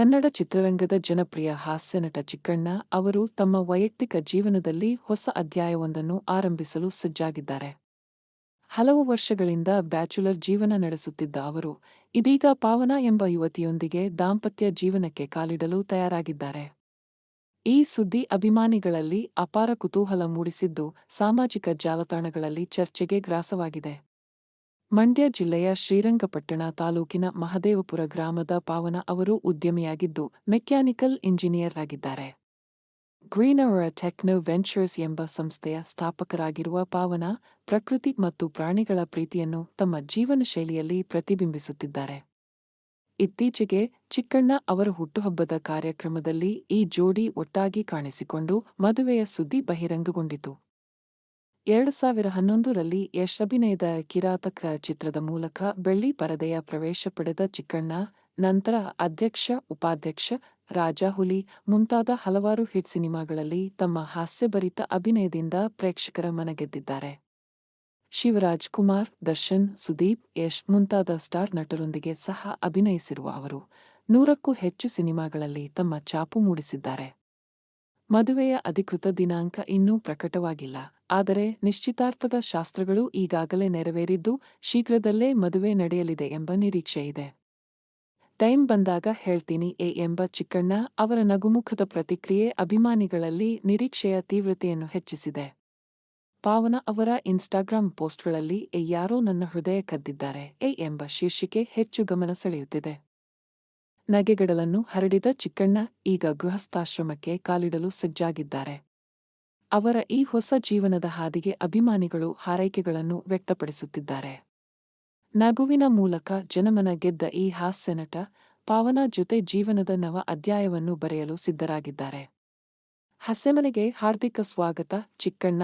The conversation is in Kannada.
ಕನ್ನಡ ಚಿತ್ರರಂಗದ ಜನಪ್ರಿಯ ಹಾಸ್ಯನಟ ಚಿಕ್ಕಣ್ಣ ಅವರು ತಮ್ಮ ವೈಯಕ್ತಿಕ ಜೀವನದಲ್ಲಿ ಹೊಸ ಅಧ್ಯಾಯವೊಂದನ್ನು ಆರಂಭಿಸಲು ಸಜ್ಜಾಗಿದ್ದಾರೆ. ಹಲವು ವರ್ಷಗಳಿಂದ ಬ್ಯಾಚುಲರ್ ಜೀವನ ನಡೆಸುತ್ತಿದ್ದ ಅವರು, ಇದೀಗ ಪಾವನ ಎಂಬ ಯುವತಿಯೊಂದಿಗೆ ದಾಂಪತ್ಯ ಜೀವನಕ್ಕೆ ಕಾಲಿಡಲು ತಯಾರಾಗಿದ್ದಾರೆ. ಈ ಸುದ್ದಿ ಅಭಿಮಾನಿಗಳಲ್ಲಿ ಅಪಾರ ಕುತೂಹಲ ಮೂಡಿಸಿದ್ದು ಸಾಮಾಜಿಕ ಜಾಲತಾಣಗಳಲ್ಲಿ ಚರ್ಚೆಗೆ ಗ್ರಾಸವಾಗಿದೆ. ಮಂಡ್ಯ ಜಿಲ್ಲೆಯ ಶ್ರೀರಂಗಪಟ್ಟಣ ತಾಲೂಕಿನ ಮಹದೇವಪುರ ಗ್ರಾಮದ ಪಾವನ ಅವರು ಉದ್ಯಮಿಯಾಗಿದ್ದು, ಮೆಕ್ಯಾನಿಕಲ್ ಇಂಜಿನಿಯರ್ ಆಗಿದ್ದಾರೆ. ಗ್ರೀನವರ ಟೆಕ್ನೋ ವೆಂಚರ್ಸ್ ಎಂಬ ಸಂಸ್ಥೆಯ ಸ್ಥಾಪಕರಾಗಿರುವ ಪಾವನ, ಪ್ರಕೃತಿ ಮತ್ತು ಪ್ರಾಣಿಗಳ ಪ್ರೀತಿಯನ್ನು ತಮ್ಮ ಜೀವನ ಶೈಲಿಯಲ್ಲಿ ಪ್ರತಿಬಿಂಬಿಸುತ್ತಿದ್ದಾರೆ. ಇತ್ತೀಚೆಗೆ ಚಿಕ್ಕಣ್ಣ ಅವರ ಹುಟ್ಟುಹಬ್ಬದ ಕಾರ್ಯಕ್ರಮದಲ್ಲಿ ಈ ಜೋಡಿ ಒಟ್ಟಾಗಿ ಕಾಣಿಸಿಕೊಂಡು ಮದುವೆಯ ಸುದ್ದಿ ಬಹಿರಂಗಗೊಂಡಿತು. ಎರಡು ಸಾವಿರ ಹನ್ನೊಂದರಲ್ಲಿ ಯಶ್ ಅಭಿನಯದ ಕಿರಾತಕ ಚಿತ್ರದ ಮೂಲಕ ಬೆಳ್ಳಿ ಪರದೆಯ ಪ್ರವೇಶ ಪಡೆದ ಚಿಕ್ಕಣ್ಣ, ನಂತರ ಅಧ್ಯಕ್ಷ, ಉಪಾಧ್ಯಕ್ಷ, ರಾಜಾಹುಲಿ ಮುಂತಾದ ಹಲವಾರು ಹಿಟ್ ಸಿನಿಮಾಗಳಲ್ಲಿ ತಮ್ಮ ಹಾಸ್ಯಭರಿತ ಅಭಿನಯದಿಂದ ಪ್ರೇಕ್ಷಕರ ಮನಗೆದ್ದಿದ್ದಾರೆ. ಶಿವರಾಜ್ ಕುಮಾರ್, ದರ್ಶನ್, ಸುದೀಪ್, ಯಶ್ ಮುಂತಾದ ಸ್ಟಾರ್ ನಟರೊಂದಿಗೆ ಸಹ ಅಭಿನಯಿಸಿರುವ ಅವರು ನೂರಕ್ಕೂ ಹೆಚ್ಚು ಸಿನಿಮಾಗಳಲ್ಲಿ ತಮ್ಮ ಛಾಪು ಮೂಡಿಸಿದ್ದಾರೆ. ಮದುವೆಯ ಅಧಿಕೃತ ದಿನಾಂಕ ಇನ್ನೂ ಪ್ರಕಟವಾಗಿಲ್ಲ. ಆದರೆ ನಿಶ್ಚಿತಾರ್ಥದ ಶಾಸ್ತ್ರಗಳು ಈಗಾಗಲೇ ನೆರವೇರಿದ್ದು ಶೀಘ್ರದಲ್ಲೇ ಮದುವೆ ನಡೆಯಲಿದೆ ಎಂಬ ನಿರೀಕ್ಷೆಯಿದೆ ಟೈಮ್ ಬಂದಾಗ ಹೇಳ್ತೀನಿ ಎ ಎಂಬ ಚಿಕ್ಕಣ್ಣ ಅವರ ನಗುಮುಖದ ಪ್ರತಿಕ್ರಿಯೆ ಅಭಿಮಾನಿಗಳಲ್ಲಿ ನಿರೀಕ್ಷೆಯ ತೀವ್ರತೆಯನ್ನು ಹೆಚ್ಚಿಸಿದೆ. ಪಾವನ ಅವರ ಇನ್ಸ್ಟಾಗ್ರಾಂ ಪೋಸ್ಟ್ಗಳಲ್ಲಿ ಎ ಯಾರೋ ನನ್ನ ಹೃದಯ ಕದ್ದಿದ್ದಾರೆ ಎ ಎಂಬ ಶೀರ್ಷಿಕೆ ಹೆಚ್ಚು ಗಮನ ಸೆಳೆಯುತ್ತಿದೆ. ನಗೆಗಡಲನ್ನು ಹರಡಿದ ಚಿಕ್ಕಣ್ಣ ಈಗ ಗೃಹಸ್ಥಾಶ್ರಮಕ್ಕೆ ಕಾಲಿಡಲು ಸಜ್ಜಾಗಿದ್ದಾರೆ. ಅವರ ಈ ಹೊಸ ಜೀವನದ ಹಾದಿಗೆ ಅಭಿಮಾನಿಗಳು ಹಾರೈಕೆಗಳನ್ನು ವ್ಯಕ್ತಪಡಿಸುತ್ತಿದ್ದಾರೆ. ನಗುವಿನ ಮೂಲಕ ಜನಮನ ಗೆದ್ದ ಈ ಹಾಸ್ಯನಟ ಪಾವನ ಜೊತೆ ಜೀವನದ ನವ ಅಧ್ಯಾಯವನ್ನು ಬರೆಯಲು ಸಿದ್ಧರಾಗಿದ್ದಾರೆ. ಹಸೆಮನೆಗೆ ಹಾರ್ದಿಕ ಸ್ವಾಗತ, ಚಿಕ್ಕಣ್ಣ.